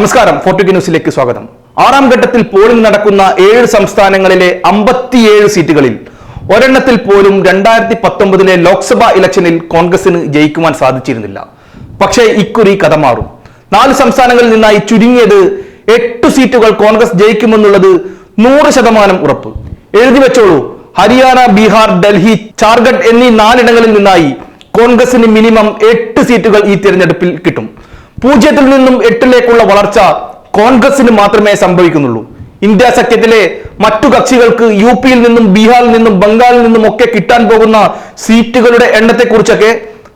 നമസ്കാരം ഫോർട്ടുഗി ന്യൂസിലേക്ക് സ്വാഗതം. ആറാം ഘട്ടത്തിൽ പോളിംഗ് നടക്കുന്ന ഏഴ് സംസ്ഥാനങ്ങളിലെ അമ്പത്തിയേഴ് സീറ്റുകളിൽ ഒരെണ്ണത്തിൽ പോലും രണ്ടായിരത്തി പത്തൊമ്പതിലെ ലോക്സഭാ ഇലക്ഷനിൽ കോൺഗ്രസിന് ജയിക്കുവാൻ സാധിച്ചിരുന്നില്ല. പക്ഷേ ഇക്കുറി കഥ മാറും. നാല് സംസ്ഥാനങ്ങളിൽ നിന്നായി ചുരുങ്ങിയത് എട്ട് സീറ്റുകൾ കോൺഗ്രസ് ജയിക്കുമെന്നുള്ളത് നൂറ് ശതമാനം ഉറപ്പ്. എഴുതി വെച്ചോളൂ ഹരിയാന ബീഹാർ ഡൽഹി ചാർഗഡ് എന്നീ നാലിടങ്ങളിൽ നിന്നായി കോൺഗ്രസിന് മിനിമം എട്ട് സീറ്റുകൾ ഈ തിരഞ്ഞെടുപ്പിൽ കിട്ടും. പൂജ്യത്തിൽ നിന്നും എട്ടിലേക്കുള്ള വളർച്ച കോൺഗ്രസിന് മാത്രമേ സംഭവിക്കുന്നുള്ളൂ. ഇന്ത്യ സഖ്യത്തിലെ മറ്റു കക്ഷികൾക്ക് യു പിയിൽ നിന്നും ബീഹാറിൽ നിന്നും ബംഗാളിൽ നിന്നും ഒക്കെ കിട്ടാൻ പോകുന്ന സീറ്റുകളുടെ എണ്ണത്തെക്കുറിച്ചൊക്കെ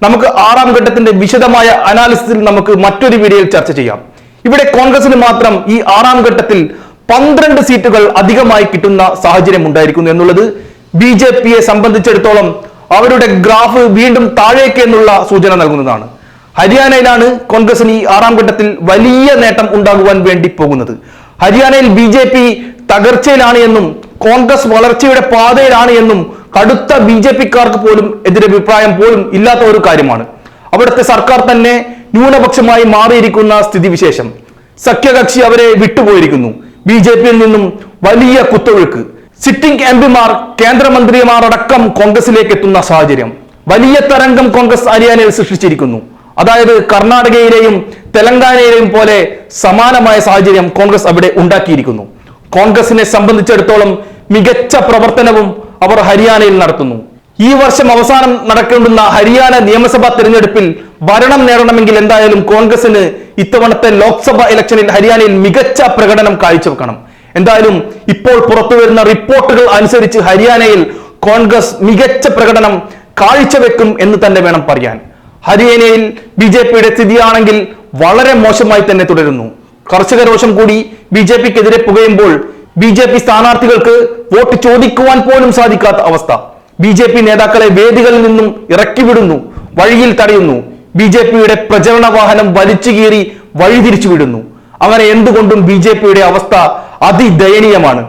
നമുക്ക് ആറാം ഘട്ടത്തിന്റെ വിശദമായ അനാലിസിസിൽ നമുക്ക് മറ്റൊരു വീഡിയോയിൽ ചർച്ച ചെയ്യാം. ഇവിടെ കോൺഗ്രസിന് മാത്രം ഈ ആറാം ഘട്ടത്തിൽ പന്ത്രണ്ട് സീറ്റുകൾ അധികമായി കിട്ടുന്ന സാഹചര്യം ഉണ്ടായിരിക്കുന്നു എന്നുള്ളത് ബി ജെ പിയെ സംബന്ധിച്ചിടത്തോളം അവരുടെ ഗ്രാഫ് വീണ്ടും താഴേക്ക് എന്നുള്ള സൂചന നൽകുന്നതാണ്. ഹരിയാനയിലാണ് കോൺഗ്രസിന് ഈ ആറാം ഘട്ടത്തിൽ വലിയ നേട്ടം ഉണ്ടാകുവാൻ വേണ്ടി പോകുന്നത്. ഹരിയാനയിൽ ബി ജെ പി തകർച്ചയിലാണ് എന്നും കോൺഗ്രസ് വളർച്ചയുടെ പാതയിലാണ് എന്നും കടുത്ത ബി ജെ പിക്കാർക്ക് പോലും എതിരഭിപ്രായം പോലും ഇല്ലാത്ത ഒരു കാര്യമാണ്. അവിടുത്തെ സർക്കാർ തന്നെ ന്യൂനപക്ഷമായി മാറിയിരിക്കുന്ന സ്ഥിതിവിശേഷം. സഖ്യകക്ഷി അവരെ വിട്ടുപോയിരിക്കുന്നു. ബി ജെ പിയിൽ നിന്നും വലിയ കുത്തൊഴുക്ക്. സിറ്റിംഗ് എം പിമാർ കേന്ദ്രമന്ത്രിമാർ അടക്കം കോൺഗ്രസിലേക്ക് എത്തുന്ന സാഹചര്യം. വലിയ തരംഗം കോൺഗ്രസ് ഹരിയാനയിൽ സൃഷ്ടിച്ചിരിക്കുന്നു. അതായത് കർണാടകയിലെയും തെലങ്കാനയിലെയും പോലെ സമാനമായ സാഹചര്യം കോൺഗ്രസ് അവിടെ ഉണ്ടാക്കിയിരിക്കുന്നു. കോൺഗ്രസിനെ സംബന്ധിച്ചിടത്തോളം മികച്ച പ്രവർത്തനവും അവർ ഹരിയാനയിൽ നടത്തുന്നു. ഈ വർഷം അവസാനം നടക്കേണ്ടുന്ന ഹരിയാന നിയമസഭാ തിരഞ്ഞെടുപ്പിൽ ഭരണം നേടണമെങ്കിൽ എന്തായാലും കോൺഗ്രസിന് ഇത്തവണത്തെ ലോക്സഭ ഇലക്ഷനിൽ ഹരിയാനയിൽ മികച്ച പ്രകടനം കാഴ്ചവെക്കണം. എന്തായാലും ഇപ്പോൾ പുറത്തു വരുന്ന റിപ്പോർട്ടുകൾ അനുസരിച്ച് ഹരിയാനയിൽ കോൺഗ്രസ് മികച്ച പ്രകടനം കാഴ്ചവെക്കും എന്ന് തന്നെ വേണം പറയാൻ. ഹരിയാനയിൽ ബി ജെ പിയുടെ സ്ഥിതിയാണെങ്കിൽ വളരെ മോശമായി തന്നെ തുടരുന്നു. കർഷക രോഷം കൂടി ബി ജെ പിക്കെതിരെ പുകയുമ്പോൾ ബി ജെ പി സ്ഥാനാർത്ഥികൾക്ക് വോട്ട് ചോദിക്കുവാൻ പോലും സാധിക്കാത്ത അവസ്ഥ. ബി ജെ പി നേതാക്കളെ വേദികളിൽ നിന്നും ഇറക്കിവിടുന്നു വഴിയിൽ തടയുന്നു. ബി ജെ പിയുടെ പ്രചരണ വാഹനം വലിച്ചു കീറി വഴിതിരിച്ചു വിടുന്നു. അങ്ങനെ എന്തുകൊണ്ടും ബി ജെ പിയുടെ അവസ്ഥ അതിദയനീയമാണ്.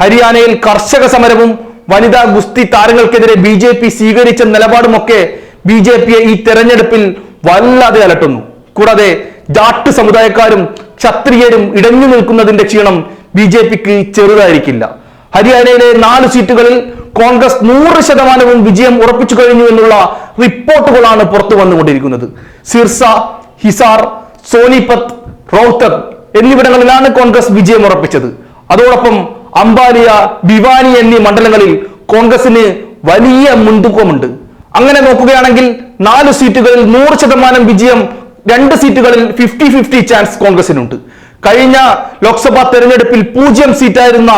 ഹരിയാനയിൽ കർഷക സമരവും വനിതാ ഗുസ്തി താരങ്ങൾക്കെതിരെ ബി ജെ പി സ്വീകരിച്ച നിലപാടുമൊക്കെ ബി ജെ പിയെ ഈ തെരഞ്ഞെടുപ്പിൽ വല്ലാതെ അലട്ടുന്നു. കൂടാതെ ജാട്ട് സമുദായക്കാരും ക്ഷത്രിയരും ഇടഞ്ഞു നിൽക്കുന്നതിന്റെ ക്ഷീണം ബി ജെ പിക്ക് ചെറുതായിരിക്കില്ല. ഹരിയാനയിലെ നാല് സീറ്റുകളിൽ കോൺഗ്രസ് നൂറ് ശതമാനവും വിജയം ഉറപ്പിച്ചു കഴിഞ്ഞു എന്നുള്ള റിപ്പോർട്ടുകളാണ് പുറത്തു വന്നുകൊണ്ടിരിക്കുന്നത്. സിർസ ഹിസാർ സോനിപത്ത് റോഹ്തക് എന്നിവിടങ്ങളിലാണ് കോൺഗ്രസ് വിജയം ഉറപ്പിച്ചത്. അതോടൊപ്പം അംബാലിയ ഭിവാനി എന്നീ മണ്ഡലങ്ങളിൽ കോൺഗ്രസിന് വലിയ മുൻതൂക്കമുണ്ട്. അങ്ങനെ നോക്കുകയാണെങ്കിൽ നാല് സീറ്റുകളിൽ നൂറ് ശതമാനം വിജയം രണ്ട് സീറ്റുകളിൽ ഫിഫ്റ്റി ഫിഫ്റ്റി ചാൻസ് കോൺഗ്രസിനുണ്ട്. കഴിഞ്ഞ ലോക്സഭാ തെരഞ്ഞെടുപ്പിൽ പൂജ്യം സീറ്റായിരുന്ന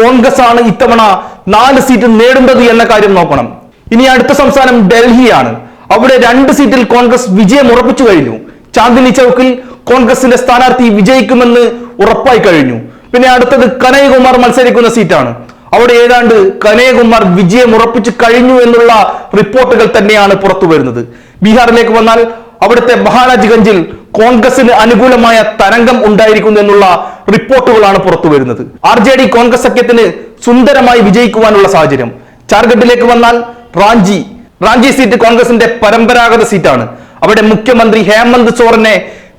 കോൺഗ്രസ് ആണ് ഇത്തവണ നാല് സീറ്റ് നേടുന്നത് എന്ന കാര്യം നോക്കണം. ഇനി അടുത്ത സംസ്ഥാനം ഡൽഹിയാണ്. അവിടെ രണ്ട് സീറ്റിൽ കോൺഗ്രസ് വിജയം ഉറപ്പിച്ചു കഴിഞ്ഞു. ചാന്ദിനി ചൌക്കിൽ കോൺഗ്രസിന്റെ സ്ഥാനാർത്ഥി വിജയിക്കുമെന്ന് ഉറപ്പായി കഴിഞ്ഞു. പിന്നെ അടുത്തത് കനയ്യകുമാർ മത്സരിക്കുന്ന സീറ്റാണ്. അവിടെ ഏതാണ്ട് കനയകുമാർ വിജയം ഉറപ്പിച്ചു കഴിഞ്ഞു എന്നുള്ള റിപ്പോർട്ടുകൾ തന്നെയാണ് പുറത്തു വരുന്നത്. ബീഹാറിലേക്ക് വന്നാൽ അവിടുത്തെ മഹാരാജ്ഗഞ്ചിൽ കോൺഗ്രസിന് അനുകൂലമായ തരംഗം ഉണ്ടായിരിക്കുന്നു എന്നുള്ള റിപ്പോർട്ടുകളാണ് പുറത്തു വരുന്നത്. ആർ ജെ ഡി കോൺഗ്രസ് സഖ്യത്തിന് സുന്ദരമായി വിജയിക്കുവാനുള്ള സാഹചര്യം. ചാർഗഡിലേക്ക് വന്നാൽ റാഞ്ചി. റാഞ്ചി സീറ്റ് കോൺഗ്രസിന്റെ പരമ്പരാഗത സീറ്റാണ്. അവിടെ മുഖ്യമന്ത്രി ഹേമന്ത് സോറനെ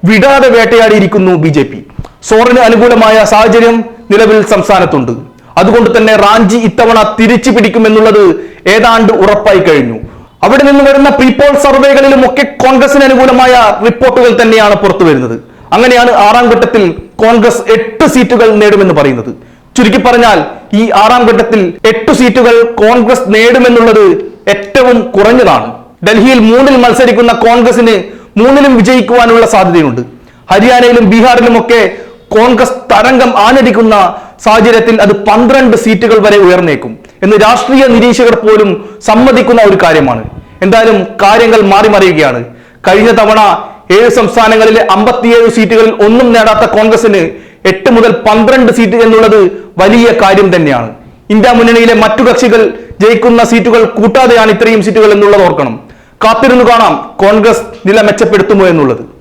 വിടാതെ വേട്ടയാടിയിരിക്കുന്നു ബി ജെ പി. സോറിന് അനുകൂലമായ സാഹചര്യം നിലവിൽ സംസ്ഥാനത്തുണ്ട്. അതുകൊണ്ട് തന്നെ റാഞ്ചി ഇത്തവണ തിരിച്ചു പിടിക്കുമെന്നുള്ളത് ഏതാണ്ട് ഉറപ്പായി കഴിഞ്ഞു. അവിടെ നിന്ന് വരുന്ന പ്രീപോൾ സർവേകളിലും ഒക്കെ കോൺഗ്രസിന് അനുകൂലമായ റിപ്പോർട്ടുകൾ തന്നെയാണ് പുറത്തു വരുന്നത്. അങ്ങനെയാണ് ആറാം ഘട്ടത്തിൽ കോൺഗ്രസ് എട്ട് സീറ്റുകൾ നേടുമെന്ന് പറയുന്നത്. ചുരുക്കി പറഞ്ഞാൽ ഈ ആറാം ഘട്ടത്തിൽ എട്ട് സീറ്റുകൾ കോൺഗ്രസ് നേടുമെന്നുള്ളത് ഏറ്റവും കുറഞ്ഞതാണ്. ഡൽഹിയിൽ മൂന്നിൽ മത്സരിക്കുന്ന കോൺഗ്രസിന് മൂന്നിലും വിജയിക്കുവാനുള്ള സാധ്യതയുണ്ട്. ഹരിയാനയിലും ബീഹാറിലുമൊക്കെ കോൺഗ്രസ് തരംഗം ആഞ്ഞടിക്കുന്ന സാഹചര്യത്തിൽ അത് പന്ത്രണ്ട് സീറ്റുകൾ വരെ ഉയർന്നേക്കും എന്ന് രാഷ്ട്രീയ നിരീക്ഷകർ പോലും സമ്മതിക്കുന്ന ഒരു കാര്യമാണ്. എന്തായാലും കാര്യങ്ങൾ മാറി മറിയുകയാണ്. കഴിഞ്ഞ തവണ ഏഴ് സംസ്ഥാനങ്ങളിലെ അമ്പത്തിയേഴ് സീറ്റുകളിൽ ഒന്നും നേടാത്ത കോൺഗ്രസിന് എട്ട് മുതൽ പന്ത്രണ്ട് സീറ്റ് എന്നുള്ളത് വലിയ കാര്യം തന്നെയാണ്. ഇന്ത്യ മുന്നണിയിലെ മറ്റു കക്ഷികൾ ജയിക്കുന്ന സീറ്റുകൾ കൂട്ടാതെയാണ് ഇത്രയും സീറ്റുകൾ എന്നുള്ളത് ഓർക്കണം. കാത്തിരുന്നു കാണാം കോൺഗ്രസ് നില മെച്ചപ്പെടുത്തുമോ എന്നുള്ളത്.